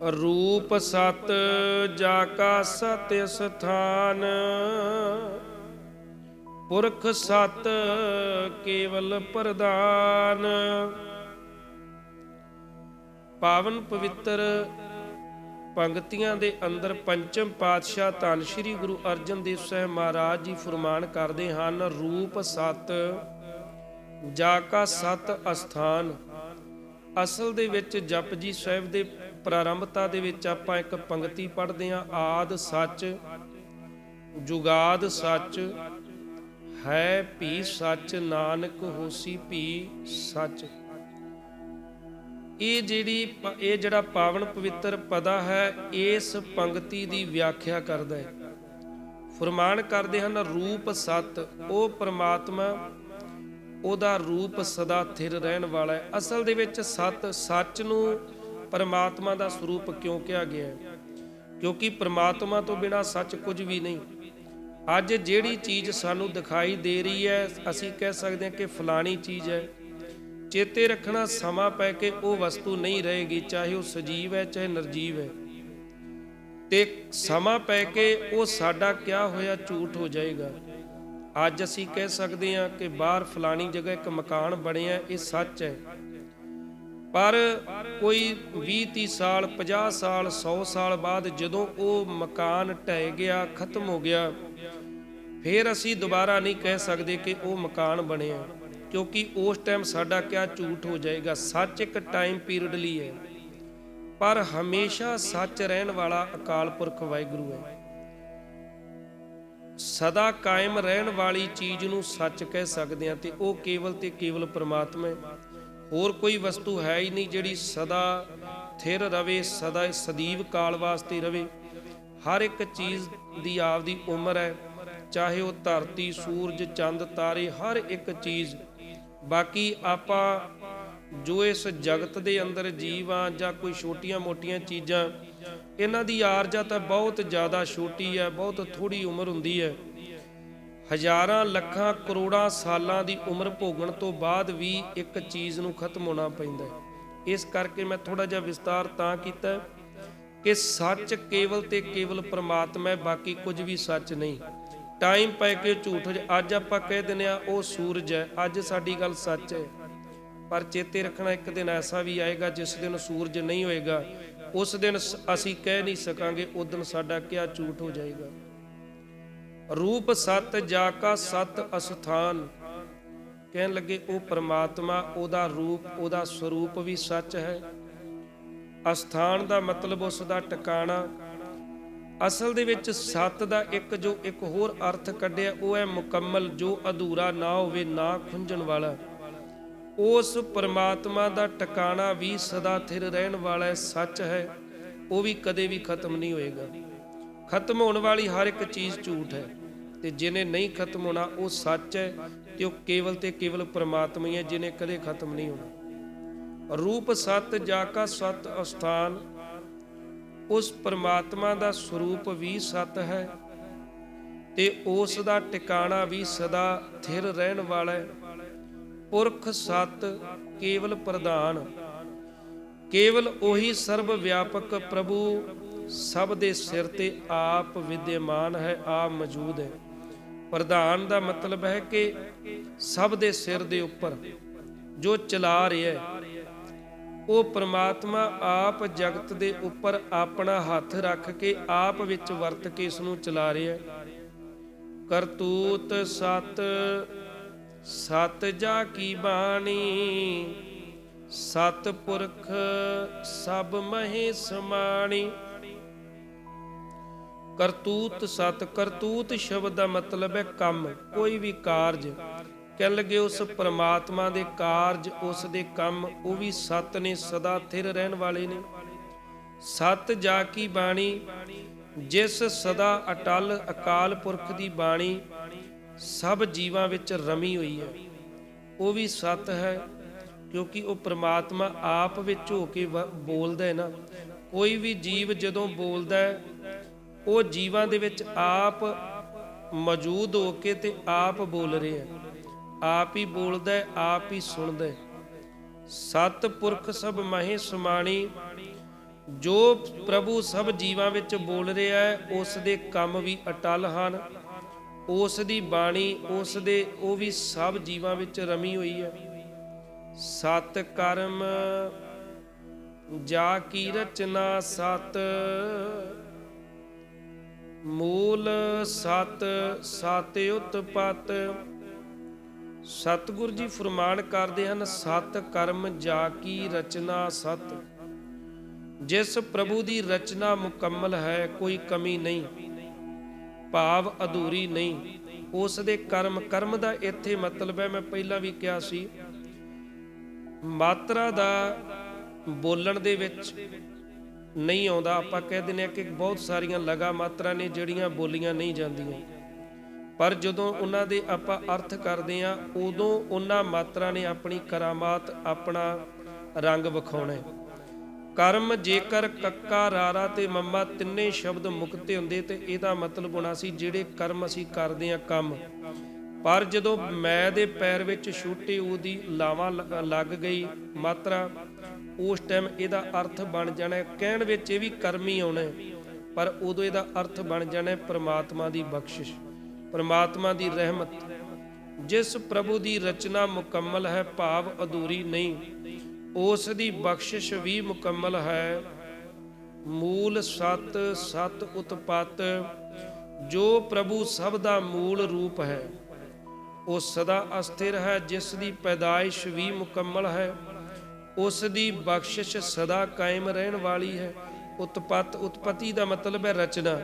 ਰੂਪ ਸਤ ਜਾ ਕਾ ਸਤ ਸਥਾਨ। ਪੁਰਖ ਸਤ ਕੇਵਲ ਪ੍ਰਦਾਨ ਪਾਵਨ ਪਵਿੱਤਰ ਪੰਕਤੀਆਂ ਦੇ ਅੰਦਰ ਪੰਚਮ ਪਾਤਸ਼ਾਹ ਧੰਨ ਸ੍ਰੀ ਗੁਰੂ ਅਰਜਨ ਦੇਵ ਸਾਹਿਬ ਮਹਾਰਾਜ ਜੀ ਫਰਮਾਨ ਕਰਦੇ ਹਨ, ਰੂਪ ਸਤ ਜਾ ਕਾ ਸਤ ਅਸਥਾਨ। ਅਸਲ ਦੇ ਵਿੱਚ ਜਪਜੀ ਸਾਹਿਬ ਦੇ ਪ੍ਰਾਰੰਭਤਾ ਦੇ ਵਿੱਚ ਆਪਾਂ ਇੱਕ ਪੰਕਤੀ ਪੜ੍ਹਦੇ ਹਾਂ, ਆਦ ਸੱਚ, ਜੁਗਾਦ ਸੱਚ, ਹੈ ਭੀ ਸੱਚ, ਨਾਨਕ ਹੋਸੀ ਭੀ ਸੱਚ। ਇਹ ਜਿਹੜੀ ਇਹ ਜਿਹੜਾ ਪਾਵਨ ਪਵਿੱਤਰ ਪਦਾ ਹੈ, ਇਸ ਪੰਕਤੀ ਦੀ ਵਿਆਖਿਆ ਕਰਦਾ ਹੈ। ਫਰਮਾਨ ਕਰਦੇ ਹਨ, ਰੂਪ ਸਤ, ਉਹ ਪ੍ਰਮਾਤਮਾ, ਉਹਦਾ ਰੂਪ ਸਦਾ ਥਿਰ ਰਹਿਣ ਵਾਲਾ ਹੈ। ਅਸਲ ਦੇ ਵਿੱਚ ਸਤ, ਸੱਚ ਨੂੰ ਪਰਮਾਤਮਾ ਦਾ ਸਰੂਪ ਕਿਉਂ ਕਿਹਾ ਗਿਆ ਹੈ? ਕਿਉਂਕਿ ਪਰਮਾਤਮਾ ਤੋਂ ਬਿਨਾ ਸੱਚ ਕੁਝ ਵੀ ਨਹੀਂ। ਅੱਜ ਜਿਹੜੀ ਚੀਜ਼ ਸਾਨੂੰ ਦਿਖਾਈ ਦੇ ਰਹੀ ਹੈ, ਅਸੀਂ ਕਹਿ ਸਕਦੇ ਹਾਂ ਕਿ ਫਲਾਣੀ ਚੀਜ਼ ਹੈ। ਚੇਤੇ ਰੱਖਣਾ ਸਮਾਂ ਪੈ ਕੇ ਉਹ ਵਸਤੂ ਨਹੀਂ ਰਹੇਗੀ, ਚਾਹੇ ਉਹ ਸਜੀਵ ਹੈ, ਚਾਹੇ ਨਿਰਜੀਵ ਹੈ। ਤੇ ਸਮਾਂ ਪੈ ਕੇ ਉਹ ਸਾਡਾ ਕਿਹਾ ਹੋਇਆ, ਝੂਠ ਹੋ ਜਾਏਗਾ। ਅੱਜ ਅਸੀਂ ਕਹਿ ਸਕਦੇ ਹਾਂ ਕਿ ਬਾਹਰ ਫਲਾਣੀ ਜਗ੍ਹਾ ਇੱਕ ਮਕਾਨ ਬਣਿਆ, ਇਹ ਸੱਚ ਹੈ। ਪਰ ਕੋਈ 20 30 ਸਾਲ 50 ਸਾਲ 100 ਸਾਲ ਬਾਅਦ ਜਦੋਂ ਉਹ ਮਕਾਨ ਢਹਿ ਗਿਆ, ਖਤਮ ਹੋ ਗਿਆ, ਫਿਰ ਅਸੀਂ ਦੁਬਾਰਾ ਨਹੀਂ ਕਹਿ ਸਕਦੇ ਕਿ ਉਹ ਮਕਾਨ ਬਣਿਆ। ਕਿਉਂਕਿ ਉਸ ਟਾਈਮ ਸਾਡਾ ਕਿਆ ਝੂਠ ਹੋ ਜਾਏਗਾ, ਸੱਚ ਇੱਕ ਟਾਈਮ ਪੀਰੀਅਡ ਲਈ ਹੈ। ਪਰ ਹਮੇਸ਼ਾ ਸੱਚ ਰਹਿਣ ਵਾਲਾ ਅਕਾਲ ਪੁਰਖ ਵਾਹਿਗੁਰੂ ਹੈ। ਸਦਾ ਕਾਇਮ ਰਹਿਣ ਵਾਲੀ ਚੀਜ਼ ਨੂੰ ਸੱਚ ਕਹਿ ਸਕਦੇ ਹਾਂ ਤੇ ਉਹ ਕੇਵਲ ਤੇ ਕੇਵਲ ਪ੍ਰਮਾਤਮਾ ਹੈ। ਹੋਰ ਕੋਈ ਵਸਤੂ ਹੈ ਹੀ ਨਹੀਂ ਜਿਹੜੀ ਸਦਾ ਥਿਰ ਰਵੇ, ਸਦਾ ਸਦੀਵ ਕਾਲ ਵਾਸਤੇ ਰਵੇ। ਹਰ ਇੱਕ ਚੀਜ਼ ਦੀ ਆਪਦੀ ਉਮਰ ਹੈ, ਚਾਹੇ ਉਹ ਧਰਤੀ, ਸੂਰਜ, ਚੰਦ, ਤਾਰੇ, ਹਰ ਇੱਕ ਚੀਜ਼। ਬਾਕੀ ਆਪਾਂ ਜੋ ਇਸ ਜਗਤ ਦੇ ਅੰਦਰ ਜੀਵ ਆ ਜਾਂ ਕੋਈ ਛੋਟੀਆਂ-ਮੋਟੀਆਂ ਚੀਜ਼ਾਂ, ਇਹਨਾਂ ਦੀ ਆਰਜਾ ਤਾਂ ਬਹੁਤ ਜ਼ਿਆਦਾ ਛੋਟੀ ਹੈ, ਬਹੁਤ ਥੋੜੀ ਉਮਰ ਹੁੰਦੀ ਹੈ। ਹਜ਼ਾਰਾਂ ਲੱਖਾਂ ਕਰੋੜਾਂ ਸਾਲਾਂ ਦੀ ਉਮਰ ਭੋਗਣ ਤੋਂ ਬਾਅਦ ਵੀ ਇੱਕ ਚੀਜ਼ ਨੂੰ ਖਤਮ ਹੋਣਾ ਪੈਂਦਾ ਹੈ। ਇਸ ਕਰਕੇ ਮੈਂ ਥੋੜਾ ਜਿਹਾ ਵਿਸਤਾਰ ਤਾਂ ਕੀਤਾ ਕਿ ਸੱਚ ਕੇਵਲ ਤੇ ਕੇਵਲ ਪ੍ਰਮਾਤਮਾ ਹੈ, ਬਾਕੀ ਕੁਝ ਵੀ ਸੱਚ ਨਹੀਂ। ਟਾਈਮ ਪੈ ਕੇ ਝੂਠ ਅੱਜ ਆਪਾਂ ਕਹਿ ਦਿੰਦੇ ਆ ਉਹ ਸੂਰਜ ਹੈ, ਅੱਜ ਸਾਡੀ ਗੱਲ ਸੱਚ ਹੈ। ਪਰ ਚੇਤੇ ਰੱਖਣਾ ਇੱਕ ਦਿਨ ਐਸਾ ਵੀ ਆਏਗਾ, ਜਿਸ ਦਿਨ ਸੂਰਜ ਨਹੀਂ ਹੋਏਗਾ, ਉਸ ਦਿਨ ਸ- ਅਸੀਂ ਕਹਿ ਨਹੀਂ ਸਕਾਂਗੇ, ਉਸ ਦਿਨ ਸਾਡਾ ਕਿਆ ਝੂਠ ਹੋ ਜਾਏਗਾ। ਰੂਪ ਸਤ ਜਾ ਕਾ ਸਤ ਅਸਥਾਨ। ਕਹਿਣ ਲੱਗੇ ਉਹ ਪ੍ਰਮਾਤਮਾ ਉਹਦਾ ਰੂਪ ਉਹਦਾ ਸਰੂਪ ਵੀ ਸੱਚ ਹੈ। ਅਸਥਾਨ ਦਾ ਮਤਲਬ ਉਸ ਦਾ ਟਿਕਾਣਾ। ਅਸਲ ਦੇ ਵਿੱਚ ਸਤ ਦਾ ਇੱਕ ਜੋ ਇੱਕ ਹੋਰ ਅਰਥ ਕੱਢਿਆ ਉਹ ਹੈ ਮੁਕੰਮਲ ਜੋ ਅਧੂਰਾ ਨਾ ਹੋਵੇ ਨਾ ਖੁੰਝਣ ਵਾਲਾ। ਉਸ ਪਰਮਾਤਮਾ ਦਾ ਟਿਕਾਣਾ ਵੀ ਸਦਾ ਥਿਰ ਰਹਿਣ ਵਾਲਾ ਹੈ, ਸੱਚ ਹੈ। ਉਹ ਵੀ ਕਦੇ ਵੀ ਖਤਮ ਨਹੀਂ ਹੋਏਗਾ। ਖਤਮ ਹੋਣ ਵਾਲੀ ਹਰ ਇੱਕ ਚੀਜ਼ ਝੂਠ ਹੈ। ਤੇ ਜਿਹਨੇ ਨਹੀਂ ਖਤਮ ਹੋਣਾ, ਉਹ ਸੱਚ ਹੈ ਤੇ ਉਹ ਕੇਵਲ ਤੇ ਕੇਵਲ ਪਰਮਾਤਮਾ ਹੀ ਹੈ ਜਿਹਨੇ ਕਦੇ ਖਤਮ ਨਹੀਂ ਹੋਣਾ। ਰੂਪ ਸਤ ਜਾ ਕਾ ਸਤ ਅਸਥਾਨ, ਉਸ ਪਰਮਾਤਮਾ ਦਾ ਸਰੂਪ ਵੀ ਸਤ ਹੈ ਤੇ ਉਸ ਦਾ ਟਿਕਾਣਾ ਵੀ ਸਦਾ ਥਿਰ ਰਹਿਣ ਵਾਲਾ ਹੈ। ਪੁਰਖ ਸਤ ਕੇਵਲ ਪ੍ਰਧਾਨ, ਕੇਵਲ ਉਹੀ ਸਰਬ ਵਿਆਪਕ ਪ੍ਰਭੂ, ਸਭ ਦੇ ਸਿਰ ਤੇ ਆਪ ਵਿਦਿਆਮਾਨ ਹੈ, ਆਪ ਮੌਜੂਦ ਹੈ। ਪ੍ਰਧਾਨ ਦਾ ਮਤਲਬ ਹੈ ਕਿ ਸਭ ਦੇ ਸਿਰ ਦੇ ਉੱਪਰ ਜੋ ਚਲਾ ਰਿਹਾ ਹੈ, ਉਹ ਪ੍ਰਮਾਤਮਾ ਆਪ ਜਗਤ ਦੇ ਉੱਪਰ ਆਪਣਾ ਹੱਥ ਰੱਖ ਕੇ ਆਪ ਵਿੱਚ ਵਰਤ ਕੇ ਇਸ ਨੂੰ ਚਲਾ ਰਿਹਾ ਹੈ। ਕਰਤੂਤ ਸਤ ਸਤ ਜਾ ਕੀ ਬਾਣੀ, ਸਤ ਪੁਰਖ ਸਭ ਮਹੇ ਸਮਾਣੀ। ਕਰਤੂਤ ਸਤ ਕਰਤੂਤ ਸ਼ਬਦ ਦਾ ਮਤਲਬ ਹੈ ਕੰਮ, ਕੋਈ ਵੀ ਕਾਰਜ। ਕਹਿ ਲੱਗੇ ਉਸ ਪ੍ਰਮਾਤਮਾ ਦੇ ਕਾਰਜ, ਉਸ ਦੇ ਕੰਮ, ਉਹ ਵੀ ਸਤ ਨੇ, ਸਦਾ ਥਿਰ ਰਹਿਣ ਵਾਲੇ ਨੇ। ਸਤ ਜਾ ਕੀ ਬਾਣੀ? ਜਿਸ ਸਦਾ ਅਟਲ ਅਕਾਲ ਪੁਰਖ ਦੀ ਬਾਣੀ, ਸਭ ਜੀਵਾਂ ਵਿੱਚ ਰਮੀ ਹੋਈ ਹੈ। ਉਹ ਵੀ ਸਤ ਹੈ, ਕਿਉਂਕਿ ਉਹ ਪ੍ਰਮਾਤਮਾ ਆਪ ਵਿੱਚ ਹੋ ਕੇ ਬੋਲਦਾ ਹੈ ਨਾ। ਕੋਈ ਵੀ ਜੀਵ ਜਦੋਂ ਬੋਲਦਾ ਹੈ ਉਹ ਜੀਵਾਂ ਦੇ ਵਿੱਚ ਆਪ ਮੌਜੂਦ ਹੋ ਕੇ ਤੇ ਆਪ ਬੋਲ ਰਿਹਾ ਆਪ ਹੀ ਬੋਲਦਾ ਹੈ, ਆਪ ਹੀ ਸੁਣਦਾ ਹੈ। ਸਤ ਪੁਰਖ ਸਭ ਮਹੇ ਸਮਾਣੀ, ਜੋ ਪ੍ਰਭੂ ਸਭ ਜੀਵਾਂ ਵਿੱਚ ਬੋਲ ਰਿਹਾ ਹੈ, ਉਸ ਦੇ ਕੰਮ ਵੀ ਅਟਲ ਹਨ। ਉਸ ਦੀ ਬਾਣੀ, ਉਸ ਦੇ, ਉਹ ਵੀ ਸਭ ਜੀਵਾਂ ਵਿੱਚ ਰਮੀ ਹੋਈ ਹੈ। ਸਤ ਕਰਮ ਜਾ ਕੀ ਰਚਨਾ ਸਤ ਮੂਲ ਸਤ ਸਤ ਉਤਪਤ ਸਤਿਗੁਰ ਜੀ ਫਰਮਾਨ ਕਰਦੇ ਹਨ, ਸਤ ਕਰਮ ਜਾ ਕੀ ਰਚਨਾ ਸਤ। ਜਿਸ ਪ੍ਰਭੂ ਦੀ ਰਚਨਾ ਮੁਕੰਮਲ ਹੈ, ਕੋਈ ਕਮੀ ਨਹੀਂ। ਭਾਵ ਅਧੂਰੀ ਨਹੀਂ। ਉਸ ਦੇ ਕਰਮ ਕਰਮ ਦਾ ਇੱਥੇ ਮਤਲਬ ਹੈ, ਮੈਂ ਪਹਿਲਾਂ ਵੀ ਕਿਹਾ ਸੀ। ਮਾਤਰਾ ਦਾ ਬੋਲਣ ਦੇ ਵਿੱਚ ਨਹੀਂ ਆਉਂਦਾ, ਆਪਾਂ ਕਹਿ ਦਿੰਦੇ ਆ ਕਿ ਬਹੁਤ ਸਾਰੀਆਂ ਲਗਾ ਮਾਤਰਾ ਨੇ ਜਿਹੜੀਆਂ ਬੋਲੀਆਂ ਨਹੀਂ ਜਾਂਦੀਆਂ। ਪਰ ਜਦੋਂ ਉਹਨਾਂ ਦੇ ਆਪਾਂ ਅਰਥ ਕਰਦੇ ਆ ਉਦੋਂ ਉਹਨਾਂ ਮਾਤਰਾ ਨੇ ਆਪਣੀ ਕਰਾਮਾਤ ਆਪਣਾ ਰੰਗ ਵਿਖਾਉਣਾ ਕਰਮ ਜੇਕਰ ਕੱਕਾ, ਰਾਰਾ ਤੇ ਮੰਮਾ ਤਿੰਨੇ ਸ਼ਬਦ ਮੁਕਤੇ ਹੁੰਦੇ ਤੇ ਇਹਦਾ ਮਤਲਬ ਹੋਣਾ ਸੀ ਜਿਹੜੇ ਕਰਮ ਅਸੀਂ ਕਰਦੇ ਆ ਕੰਮ। ਪਰ ਜਦੋਂ ਮੈਂ ਦੇ ਪੈਰ ਵਿੱਚ ਛੋਟੇ ਉਹਦੀ ਲਾਵਾਂ ਲ- ਲੱਗ ਗਈ ਮਾਤਰਾ ਉਸ ਟਾਈਮ ਇਹਦਾ ਅਰਥ ਬਣ ਜਾਣਾ ਕਹਿਣ ਵਿੱਚ ਇਹ ਵੀ ਕਰਮੀ ਆਉਣਾ ਪਰ ਉਦੋਂ ਇਹਦਾ ਅਰਥ ਬਣ ਜਾਣਾ ਪ੍ਰਮਾਤਮਾ ਦੀ ਬਖਸ਼ਿਸ਼, ਪ੍ਰਮਾਤਮਾ ਦੀ ਰਹਿਮਤ। ਜਿਸ ਪ੍ਰਭੂ ਦੀ ਰਚਨਾ ਮੁਕੰਮਲ ਹੈ, ਭਾਵ ਅਧੂਰੀ ਨਹੀਂ। ਉਸ ਦੀ ਬਖਸ਼ਿਸ਼ ਵੀ ਮੁਕੰਮਲ ਹੈ। ਮੂਲ ਸਤ ਸਤ ਉਤਪਤ, ਜੋ ਪ੍ਰਭੂ ਸਭ ਦਾ ਮੂਲ ਰੂਪ ਹੈ। ਉਹ ਸਦਾ ਅਸਥਿਰ ਹੈ, ਜਿਸ ਦੀ ਪੈਦਾਇਸ਼ ਵੀ ਮੁਕੰਮਲ ਹੈ। ਉਸ ਦੀ ਬਖਸ਼ਿਸ਼ ਸਦਾ ਕਾਇਮ ਰਹਿਣ ਵਾਲੀ ਹੈ। ਉਤਪਤ, ਉਤਪਤੀ ਦਾ ਮਤਲਬ ਹੈ ਰਚਨਾ।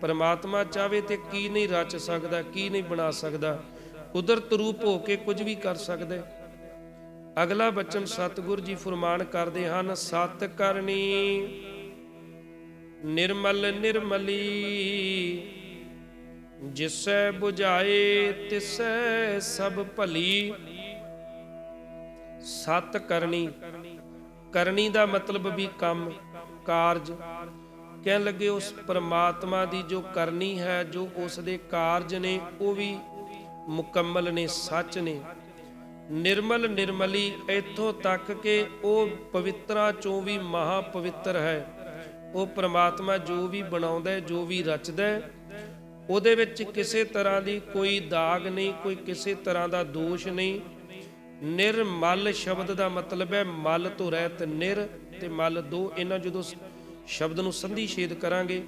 ਪਰਮਾਤਮਾ ਚਾਵੇ ਤੇ ਕੀ ਨਹੀਂ ਰਚ ਸਕਦਾ, ਕੀ ਨਹੀਂ ਬਣਾ ਸਕਦਾ। ਕੁਦਰਤ ਰੂਪ ਹੋ ਕੇ ਕੁਝ ਵੀ ਕਰ ਸਕਦਾ। ਅਗਲਾ ਬਚਨ ਸਤਿਗੁਰ ਜੀ ਫਰਮਾਨ ਕਰਦੇ ਹਨ, ਸਤ ਕਰਨੀ ਨਿਰਮਲ ਨਿਰਮਲੀ, ਜਿਸੈ 부ਝਾਏ ਤਿਸੈ ਸਭ ਭਲੀ। ਸਤ ਕਰਨੀ। ਕਰਨੀ ਦਾ ਮਤਲਬ ਵੀ ਕੰਮ, ਕਾਰਜ। ਕਹਿਣ ਲੱਗੇ ਉਸ ਪ੍ਰਮਾਤਮਾ ਦੀ ਜੋ ਕਰਨੀ ਹੈ, ਜੋ ਉਸ ਦੇ ਕਾਰਜ ਨੇ, ਉਹ ਵੀ ਮੁਕੰਮਲ ਨੇ, ਸੱਚ ਨੇ। ਨਿਰਮਲ ਨਿਰਮਲੀ ਇੱਥੋਂ ਤੱਕ ਕਿ ਉਹ ਪਵਿੱਤਰਾਂ ਚੋਂ ਵੀ ਮਹਾ ਪਵਿੱਤਰ ਹੈ। ਉਹ ਪ੍ਰਮਾਤਮਾ ਜੋ ਵੀ ਬਣਾਉਂਦਾ ਹੈ, ਜੋ ਵੀ ਰਚਦਾ ਹੈ, ਉਹਦੇ ਵਿੱਚ ਕਿਸੇ ਤਰ੍ਹਾਂ ਦੀ ਕੋਈ ਦਾਗ ਨਹੀਂ, ਕੋਈ ਕਿਸੇ ਤਰ੍ਹਾਂ ਦਾ ਦੋਸ਼ ਨਹੀਂ। ਨਿਰਮਲ ਸ਼ਬਦ ਦਾ ਮਤਲਬ ਹੈ ਮਲ ਤੋਂ ਰਹਿਤ ਨਿਰ ਤੇ ਮਲ ਦੋ। ਇਹਨਾਂ ਜਦੋਂ ਸ਼ਬਦ ਨੂੰ ਸੰਧੀ ਛੇਦ ਕਰਾਂਗੇ,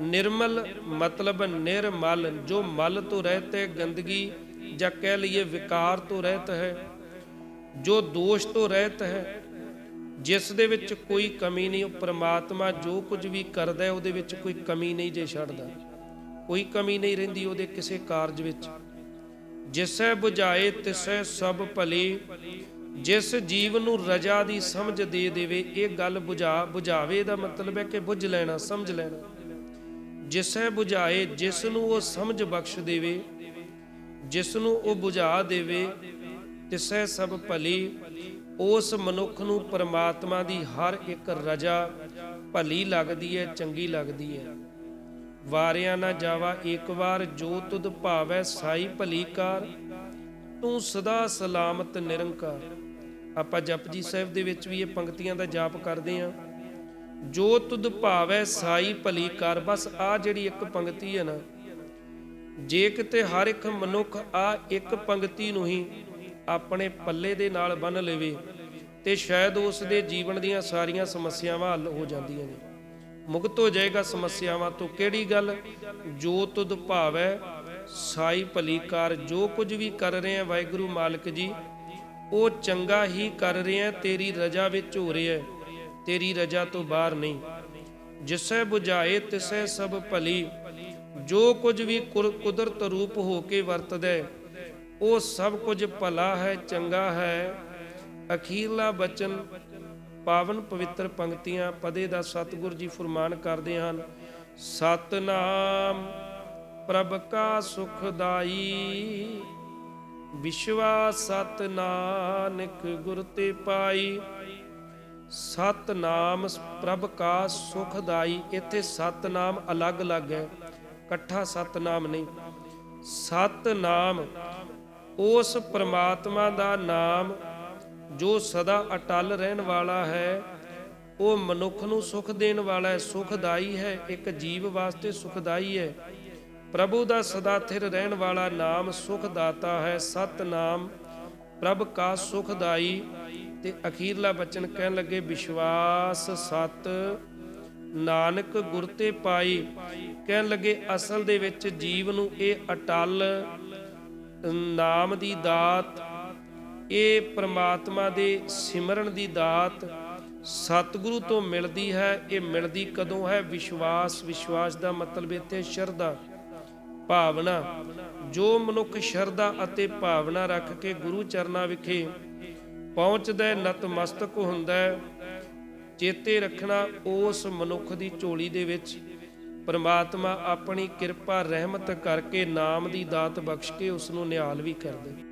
ਨਿਰਮਲ ਮਤਲਬ ਨਿਰਮਲ ਜੋ ਮਲ ਤੋਂ ਰਹਿਤ ਹੈ ਗੰਦਗੀ, ਜਾਂ ਕਹਿ ਲਈਏ ਵਿਕਾਰ ਤੋਂ ਰਹਿਤ ਹੈ, ਜੋ ਦੋਸ਼ ਤੋਂ ਰਹਿਤ ਹੈ, ਜਿਸ ਦੇ ਵਿੱਚ ਕੋਈ ਕਮੀ ਨਹੀਂ, ਉਹ ਪ੍ਰਮਾਤਮਾ ਜੋ ਕੁਝ ਵੀ ਕਰਦਾ ਹੈ, ਉਹਦੇ ਵਿੱਚ ਕੋਈ ਕਮੀ ਨਹੀਂ ਜੇ ਛੱਡਦਾ। ਕੋਈ ਕਮੀ ਨਹੀਂ ਰਹਿੰਦੀ ਉਹਦੇ ਕਿਸੇ ਕਾਰਜ ਵਿੱਚ। ਜਿਸੈ 부ਝਾਏ ਤਿਸੈ ਸਭ ਭਲੇ। ਜਿਸ ਜੀਵ ਨੂੰ ਰਜਾ ਦੀ ਸਮਝ ਦੇ ਦੇਵੇ, ਇਹ ਗੱਲ 부ਝਾ 부ਝਾਵੇ ਦਾ ਮਤਲਬ ਹੈ ਕਿ ਬੁੱਝ ਲੈਣਾ, ਸਮਝ ਲੈਣਾ। ਜਿਸੈ ਬੁਝਾਏ, ਜਿਸ ਨੂੰ ਉਹ ਸਮਝ ਬਖਸ਼ ਦੇਵੇ, ਜਿਸ ਨੂੰ ਉਹ ਬੁਝਾ ਦੇਵੇ, ਤਿਸੈ ਸਭ ਭਲੀ। ਉਸ ਮਨੁੱਖ ਨੂੰ ਪਰਮਾਤਮਾ ਦੀ ਹਰ ਇੱਕ ਰਜਾ ਭਲੀ ਲੱਗਦੀ ਹੈ, ਚੰਗੀ ਲੱਗਦੀ ਹੈ। ਵਾਰਿਆ ਨਾ ਜਾਵਾ, ਇੱਕ ਵਾਰ ਜੋ ਤੁਧ ਭਾਵੈ ਸਾਈ ਭਲੀ ਕਾਰ, ਤੂੰ ਸਦਾ ਸਲਾਮਤ ਨਿਰੰਕਾਰ। ਆਪਾਂ ਜਪਜੀ ਸਾਹਿਬ ਦੇ ਵਿੱਚ ਵੀ ਇਹ ਪੰਕਤੀਆਂ ਦਾ ਜਾਪ ਕਰਦੇ ਆਂ। ਜੋ ਤੁਧ ਭਾਵੈ ਸਾਈ ਭਲੀ ਕਾਰ, ਬਸ ਆ ਜਿਹੜੀ ਇੱਕ ਪੰਕਤੀ ਹੈ ਨਾ, ਜੇ ਕਿਤੇ ਹਰ ਇੱਕ ਮਨੁੱਖ ਆ ਇੱਕ ਪੰਕਤੀ ਨੂੰ ਹੀ ਆਪਣੇ ਪੱਲੇ ਦੇ ਨਾਲ ਬੰਨ ਲਵੇ, ਤੇ ਸ਼ਾਇਦ ਉਸ ਦੇ ਜੀਵਨ ਦੀਆਂ ਸਾਰੀਆਂ ਸਮੱਸਿਆਵਾਂ ਹੱਲ ਹੋ ਜਾਂਦੀਆਂ ਨੇ। ਮੁਕਤ ਹੋ ਜਾਏਗਾ ਸਮੱਸਿਆਵਾਂ ਤੋਂ ਕਿਹੜੀ ਗੱਲ? ਜੋ ਤੁਧ ਭਾਵੈ, ਸਾਈ ਭਲੀ ਕਾਰ ਜੋ ਕੁਝ ਵੀ ਕਰ ਰਹੇ ਆ ਵਾਹਿਗੁਰੂ ਮਾਲਕ ਜੀ, ਉਹ ਚੰਗਾ ਹੀ ਕਰ ਰਹੇ ਆ, ਤੇਰੀ ਰਜਾ ਵਿੱਚ ਹੋ ਰਿਹਾ ਤੇਰੀ ਰਜਾ ਤੋਂ ਬਾਹਰ ਨਹੀਂ। ਜਿਸੈ 부ਝਾਏ ਤਿਸੈ ਸਭ ਭਲੀ। ਜੋ ਕੁਝ ਵੀ ਕੁਦਰਤ ਰੂਪ ਹੋ ਕੇ ਵਰਤਦਾ, ਉਹ ਸਭ ਕੁਝ ਭਲਾ ਹੈ, ਚੰਗਾ ਹੈ। ਅਖੀਰਲਾ ਬਚਨ ਪਾਵਨ ਪਵਿੱਤਰ ਪੰਕਤੀਆਂ ਪਦੇ ਦਾ ਸਤਿਗੁਰ ਜੀ ਫਰਮਾਨ ਕਰਦੇ ਹਨ, ਸਤਨਾਮ ਪ੍ਰਭ ਕਾ ਸੁਖਦਾਈ ਵਿਸ਼ਵਾਸ ਸਤ ਨਾਨਕ ਗੁਰ ਤੇ ਪਾਈ। ਸਤ ਨਾਮ ਪ੍ਰਭ ਕਾ ਸੁਖਦਾਈ ਇੱਥੇ ਸਤ ਨਾਮ ਅਲੱਗ-ਅਲੱਗ ਹੈ, ਇਕੱਠਾ ਸਤ ਨਾਮ ਨਹੀਂ। ਸਤ ਨਾਮ ਉਸ ਪ੍ਰਮਾਤਮਾ ਦਾ ਨਾਮ ਜੋ ਸਦਾ ਅਟਲ ਰਹਿਣ ਵਾਲਾ ਹੈ, ਉਹ ਮਨੁੱਖ ਨੂੰ ਸੁਖ ਦੇਣ ਵਾਲਾ ਹੈ, ਸੁਖਦਾਈ ਹੈ, ਇੱਕ ਜੀਵ ਵਾਸਤੇ ਸੁਖਦਾਈ ਹੈ। ਪ੍ਰਭੂ ਦਾ ਸਦਾ ਥਿਰ ਰਹਿਣ ਵਾਲਾ ਨਾਮ ਸੁਖ ਦਾਤਾ ਹੈ ਸਤ ਨਾਮ ਪ੍ਰਭ ਕਾ ਸੁਖਦਾਈ, ਤੇ ਅਖੀਰਲਾ ਬਚਨ ਕਹਿਣ ਲੱਗੇ, ਵਿਸ਼ਵਾਸ ਸਤ। ਨਾਨਕ ਗੁਰ ਤੇ ਪਾਈ, ਕਹਿਣ ਲੱਗੇ, ਅਸਲ ਦੇ ਵਿੱਚ ਜੀਵ ਨੂੰ ਇਹ ਅਟਲ ਨਾਮ ਦੀ ਦਾਤ ਇਹ ਪ੍ਰਮਾਤਮਾ ਦੇ ਸਿਮਰਨ ਦੀ ਦਾਤ ਸਤਿਗੁਰੂ ਤੋਂ ਮਿਲਦੀ ਹੈ, ਇਹ ਮਿਲਦੀ ਕਦੋਂ ਹੈ? ਵਿਸ਼ਵਾਸ ਵਿਸ਼ਵਾਸ ਦਾ ਮਤਲਬ ਇੱਥੇ ਸ਼ਰਧਾ, ਭਾਵਨਾ। ਜੋ ਮਨੁੱਖ ਸ਼ਰਧਾ ਅਤੇ ਭਾਵਨਾ ਰੱਖ ਕੇ ਗੁਰੂ ਚਰਨਾਂ ਵਿਖੇ ਪਹੁੰਚਦਾ ਨਤਮਸਤਕ ਹੁੰਦਾ ਚੇਤੇ ਰੱਖਣਾ ਉਸ ਮਨੁੱਖ ਦੀ ਝੋਲੀ ਦੇ ਵਿੱਚ, ਪਰਮਾਤਮਾ ਆਪਣੀ ਕਿਰਪਾ, ਰਹਿਮਤ ਕਰਕੇ ਨਾਮ ਦੀ ਦਾਤ ਬਖਸ਼ ਕੇ ਉਸ ਨੂੰ ਨਿਹਾਲ ਵੀ ਕਰਦੇ।